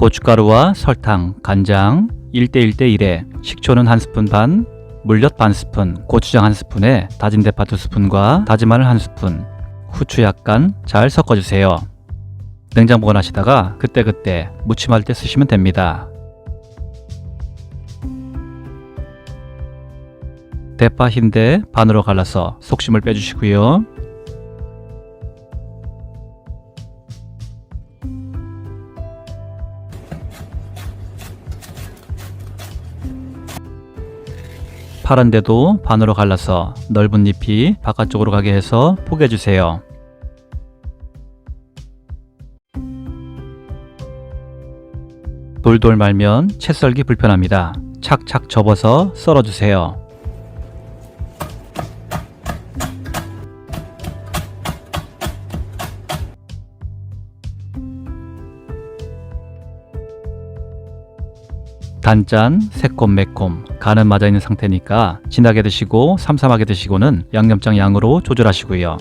고춧가루와 설탕, 간장 1대1대1에 식초는 1스푼 반, 물엿 반 스푼, 고추장 1스푼에 다진 대파 2스푼과 다진 마늘 1스푼, 후추 약간 잘 섞어주세요. 냉장 보관하시다가 그때그때 무침할 때 쓰시면 됩니다. 대파 흰대 반으로 갈라서 속심을 빼주시고요. 파란데도 반으로 갈라서 넓은 잎이 바깥쪽으로 가게 해서 포개주세요. 돌돌 말면 채 썰기 불편합니다. 착착 접어서 썰어주세요. 단짠, 새콤, 매콤, 간은 맞아 있는 상태니까 진하게 드시고 삼삼하게 드시고는 양념장 양으로 조절하시고요.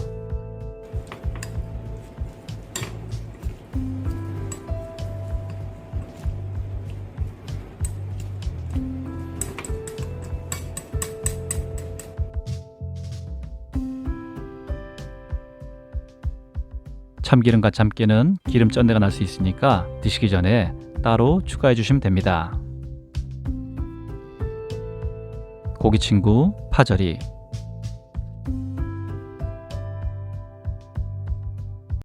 참기름과 참깨는 기름 쩐내가 날 수 있으니까 드시기 전에 따로 추가해 주시면 됩니다. 고기 친구 파절이